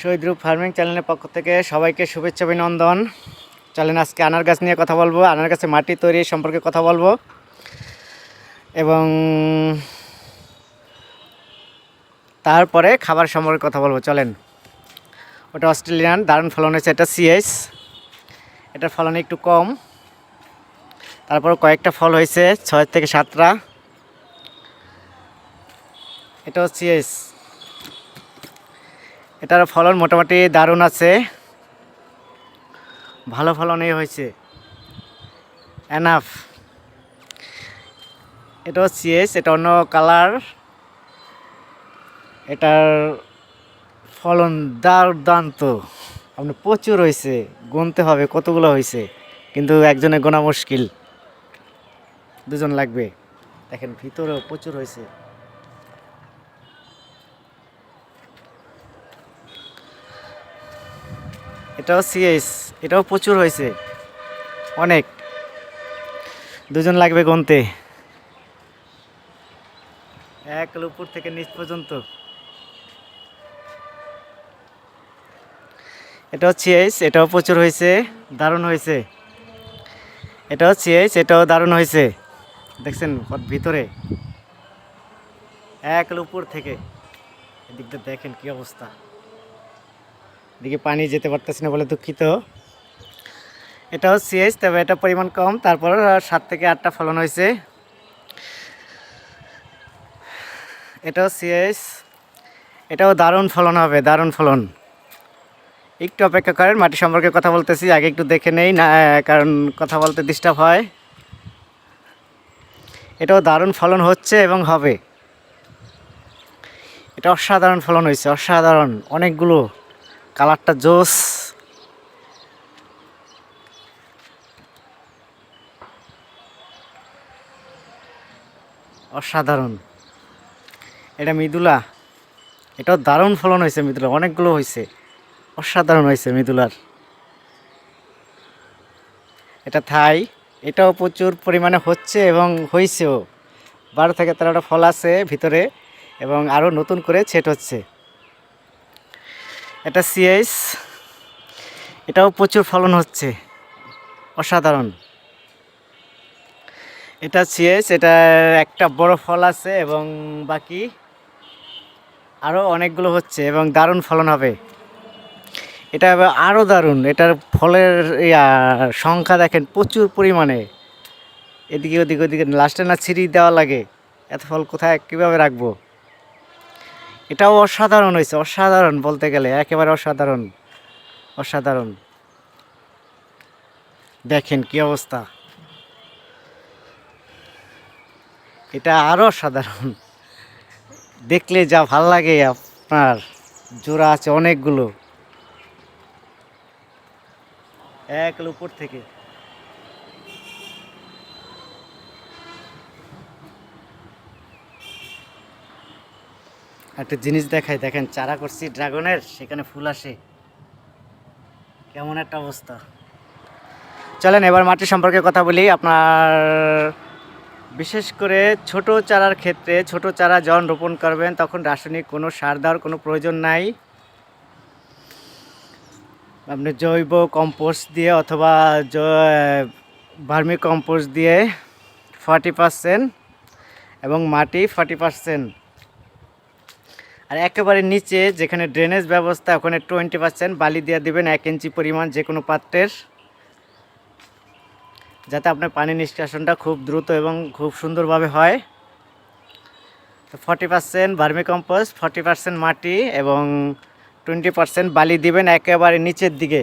শহীদ রূপ ফার্মিং চ্যানেলের পক্ষ থেকে সবাইকে শুভেচ্ছা, অভিনন্দন। চলেন আজকে আনার গাছ নিয়ে কথা বলব। আনার গাছে মাটি তৈরি সম্পর্কে কথা বলব। এবং তারপরে খাবার সম্পর্কে কথা বলব। চলেন। ওটা অস্ট্রেলিয়ান, দারুণ ফলন হয়েছে। এটা সিএস এটার ফলন একটু কম। তারপর কয়েকটা ফল হয়েছে, ছয় থেকে সাতটা। এটা সিএস এটার ফলন মোটামুটি দারুণ আছে। ভালো ফলনই হয়েছে। এনাফ এটা সিএস এটা অন্য কালার এটার ফলন দারদান্ত। আপনি প্রচুর হয়েছে, গুনতে হবে, কতগুলো হয়েছে, কিন্তু একজনে গোনা মুশকিল। দুজন লাগবে। দেখেন, ভিতরেও প্রচুর হয়েছে। এটাও সিএস এটাও প্রচুর হয়েছে। অনেক। দুজন লাগবে গুনতে। এক উপর থেকে নিচ পর্যন্ত। এটাও সিএস এটাও প্রচুর হয়েছে। দারুণ হয়েছে। এটাও সিএস এটাও দারুণ হয়েছে। দেখছেন ভিতরে। এক উপর থেকে। এদিকটা দেখেন কি অবস্থা। এদিকে পানি যেতে পারতেছি না বলে দুঃখিত। এটাও সিএস তবে এটা পরিমাণ কম। তারপর সাত থেকে আটটা ফলন হয়েছে। এটাও সিএস এটাও দারুণ ফলন হবে, দারুণ ফলন। একটু অপেক্ষা করেন, মাটি সম্পর্কে কথা বলতেছি, আগে একটু দেখে নেই, না কারণ কথা বলতে ডিস্টার্ব হয়। এটাও দারুণ ফলন হচ্ছে এবং হবে। এটা অসাধারণ ফলন হয়েছে, অসাধারণ, অনেকগুলো। কালারটা জোস। অসাধারণ। এটা মৃদুলা। এটাও দারুণ ফলন হয়েছে মৃদুলা, অনেকগুলো হয়েছে। অসাধারণ হয়েছে মৃদুলার। এটা থাই। এটাও প্রচুর পরিমাণে হচ্ছে এবং হয়েছেও। বারো থেকে তেরোটা ফল আছে ভিতরে এবং আরও নতুন করে ছেট হচ্ছে। এটা সিএস এটাও প্রচুর ফলন হচ্ছে, অসাধারণ। এটা সিএস এটা একটা বড় ফল আছে এবং বাকি আরও অনেকগুলো হচ্ছে এবং দারুণ ফলন হবে। এটা আরও দারুণ, এটার ফলের সংখ্যা দেখেন প্রচুর পরিমাণে। এদিকে ওদিকে ওদিকে, লাস্টে না ছিঁড়ি দেওয়া লাগে, এত ফল কোথায়, কীভাবে রাখব? এটাও অসাধারণ হয়েছে, অসাধারণ বলতে গেলে, একেবারে অসাধারণ অসাধারণ। দেখেন কি অবস্থা। এটা আরও অসাধারণ। দেখলে যা ভালো লাগে আপনার, জোড়া আছে অনেকগুলো। এক উপর থেকে। একটা জিনিস দেখাই। দেখেন, চারা করছি, ড্রাগনের, সেখানে ফুল আসে। কেমন একটা অবস্থা। চলেন, এবার মাটি সম্পর্কে কথা বলি। আপনার বিশেষ করে ছোট চারার ক্ষেত্রে, ছোট চারা যখন রোপণ করবেন, তখন রাসায়নিক কোনো সার দেওয়ার কোনো প্রয়োজন নাই। আপনি জৈব কম্পোস্ট দিয়ে অথবা ভার্মি কম্পোস্ট দিয়ে ফর্টি পারসেন্ট এবং মাটি ফর্টি পারসেন্ট আর একেবারে নিচে যেখানে ড্রেনেজ ব্যবস্থা, ওখানে টোয়েন্টি পার্সেন্ট বালি দিয়ে দিবেন এক ইঞ্চি পরিমাণ যে কোনো পাত্রের, যাতে আপনার পানি নিষ্কাশনটা খুব দ্রুত এবং খুব সুন্দরভাবে হয়। তো forty percent vermi compost forty percent মাটি এবং টোয়েন্টি পার্সেন্ট বালি দিবেন একেবারে নিচের দিকে।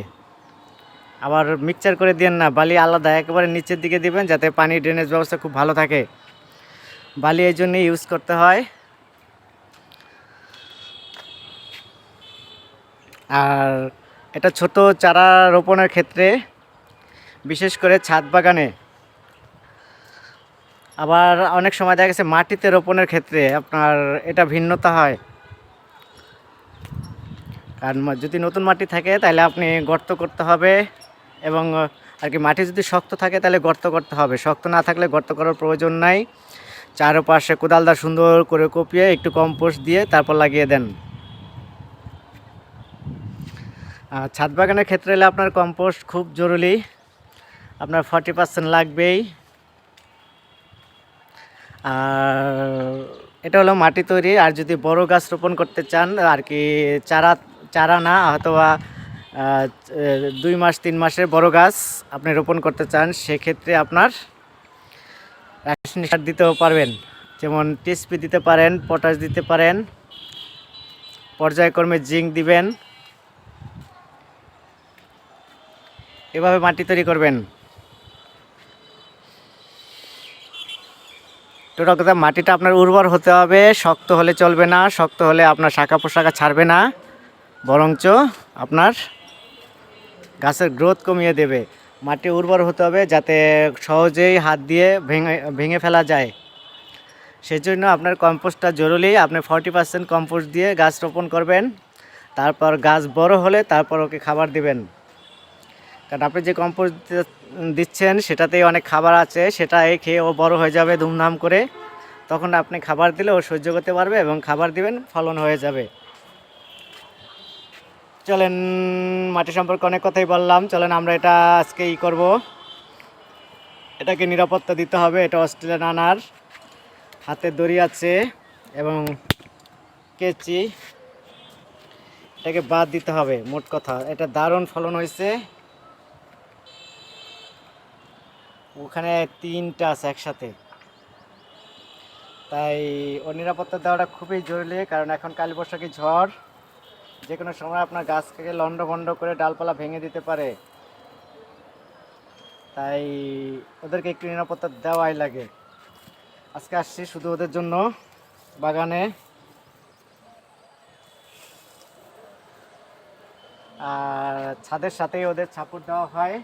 আবার মিক্সচার করে দিয়েন না, বালি আলাদা, একেবারে নিচের দিকে দিবেন যাতে পানি ড্রেনেজ ব্যবস্থা খুব ভালো থাকে। বালি এই জন্যে ইউজ করতে হয়। আর এটা ছোট চারা রোপণের ক্ষেত্রে, বিশেষ করে ছাদ বাগানে। আবার অনেক সময় দেখা গেছে মাটিতে রোপণের ক্ষেত্রে আপনার এটা ভিন্নতা হয়। কারণ যদি নতুন মাটি থাকে তাহলে আপনি গর্ত করতে হবে এবং আর কি মাটি যদি শক্ত থাকে তাহলে গর্ত করতে হবে। শক্ত না থাকলে গর্ত করার প্রয়োজন নাই। চারপাশে কোদালদা সুন্দর করে কপিয়ে একটু কম্পোস্ট দিয়ে তারপর লাগিয়ে দেন আর ছাদ বাগানের ক্ষেত্রে হলে আপনার কম্পোস্ট খুব জরুরি। আপনার ফর্টি পার্সেন্ট লাগবেই। আর এটা হলো মাটি তৈরি, আর যদি বড় গাছ রোপণ করতে চান, আর কি চারা চারা না, অথবা দুই মাস, তিন মাসের বড় গাছ আপনি রোপণ করতে চান, সেক্ষেত্রে আপনার রাসায়নিক সার দিতেও পারবেন। যেমন টিএসপি দিতে পারেন, পটাশ দিতে পারেন, পর্যায়ক্রমে জিঙ্ক দিবেন। এভাবে মাটি তৈরি করবেন। টোটাল কথা মাটিটা আপনার উর্বর হতে হবে, শক্ত হলে চলবে না, শক্ত হলে আপনার শাখা পোশাখা ছাড়বে না, বরঞ্চ আপনার গাছের গ্রোথ কমিয়ে দেবে। মাটি উর্বর হতে হবে যাতে সহজেই হাত দিয়ে ভেঙে ভেঙে ফেলা যায়। সেই জন্য আপনার কম্পোস্টটা জরুরি, আপনি ফর্টি পার্সেন্ট কম্পোস্ট দিয়ে গাছ রোপণ করবেন, তারপর গাছ বড় হলে তারপর ওকে খাবার দিবেন। কারণ আপনি যে কম্পোস্ট দিচ্ছেন, সেটাতেই অনেক খাবার আছে, সেটাই খেয়ে ও বড় হয়ে যাবে ধুমধাম করে। তখন আপনি খাবার দিলে ও সহ্য করতে পারবে এবং খাবার দিবেন, ফলন হয়ে যাবে। চলেন, মাটি সম্পর্কে অনেক কথাই বললাম। চলেন, আমরা এটা আজকে ই করব। এটাকে নিরাপত্তা দিতে হবে, এটা অস্ট্রেলিয়ান আনার। হাতে দড়ি আছে এবং কেচি। এটাকে বাদ দিতে হবে, মোট কথা। এটা দারুণ ফলন হয়েছে। ওখানে তিনটা আছে একসাথে। তাই ওর নিরাপত্তা দেওয়াটা খুবই জরুরি, কারণ এখন কালী বৈশাখী ঝড় যে কোনো সময় আপনার গাছকে লন্ড ভন্ড করে ডালপালা ভেঙে দিতে পারে। তাই ওদেরকে একটু নিরাপত্তা দেওয়াই লাগে। আজকে আসছি শুধু ওদের জন্য, বাগানে। আর ছাদের সাথেই ওদের ছাপুর দেওয়া হয়।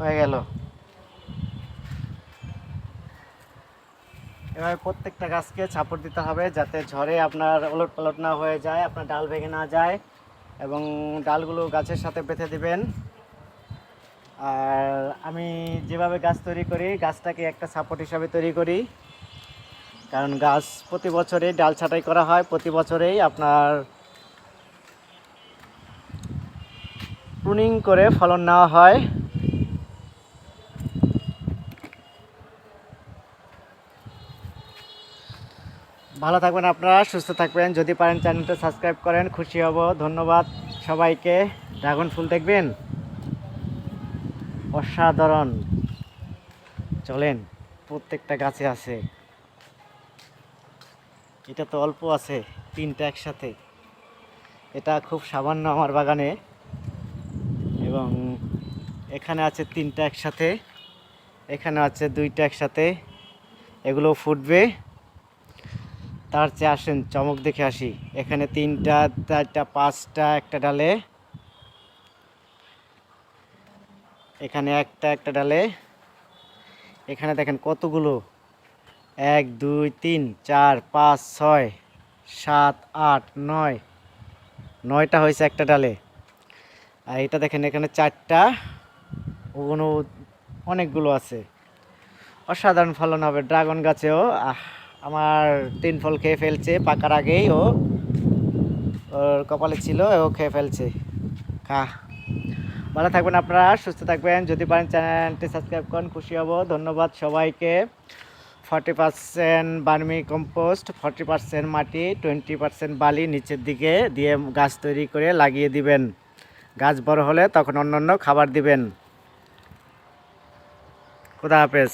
হয়ে গেল। এভাবে প্রত্যেকটা গাছকে ছাপড় দিতে হবে যাতে ঝড়ে আপনার ওলট পালট না হয়ে যায়, আপনার ডাল ভেঙে না যায় এবং ডালগুলো গাছের সাথে বেঁধে দিবেন। আর আমি যেভাবে গাছ তৈরি করি, গাছটাকে একটা সাপোর্ট হিসাবে তৈরি করি। কারণ গাছ প্রতি বছরেই ডাল ছাঁটাই করা হয়, প্রতি বছরেই আপনার প্রুনিং করে ফলন নেওয়া হয়। ভালো থাকবেন আপনারা, সুস্থ থাকবেন। যদি পারেন চ্যানেলটা সাবস্ক্রাইব করেন, খুশি হব। ধন্যবাদ সবাইকে। ড্রাগন ফুল দেখবেন? অসাধারণ। চলেন, প্রত্যেকটা গাছে আছে। এটা তো অল্প আছে, তিনটা একসাথে। এটা খুব সামান্য আমার বাগানে। এবং এখানে আছে তিনটা একসাথে, এখানে আছে দুইটা একসাথে। এগুলো ফুটবে। তার চেয়ে আসেন চমক দেখে আসি। এখানে তিনটা চারটা পাঁচটা একটা ডালে। এখানে একটা একটা ডালে। এখানে দেখেন কতগুলো? এক দুই তিন চার পাঁচ ছয় সাত আট নয়। নয়টা হয়েছে একটা ডালে। আর এটা দেখেন এখানে চারটা। ওগুলো অনেকগুলো আছে। অসাধারণ ফলন হবে ড্রাগন গাছেও। আহ, আমার তিন ফল খেয়ে ফেলছে, পাকার আগেই ও, ওর কপালে ছিল, ও খেয়ে ফেলছে। খা। ভালো থাকবেন আপনারা, সুস্থ থাকবেন। যদি পারেন চ্যানেলটি সাবস্ক্রাইব করেন, খুশি হব। ধন্যবাদ সবাইকে। Forty percent vermi compost, forty percent মাটি, টোয়েন্টি পার্সেন্ট বালি নিচের দিকে দিয়ে গাছ তৈরি করে লাগিয়ে দিবেন। গাছ বড় হলে তখন অন্য অন্য খাবার দিবেন। খুদা হাফেজ।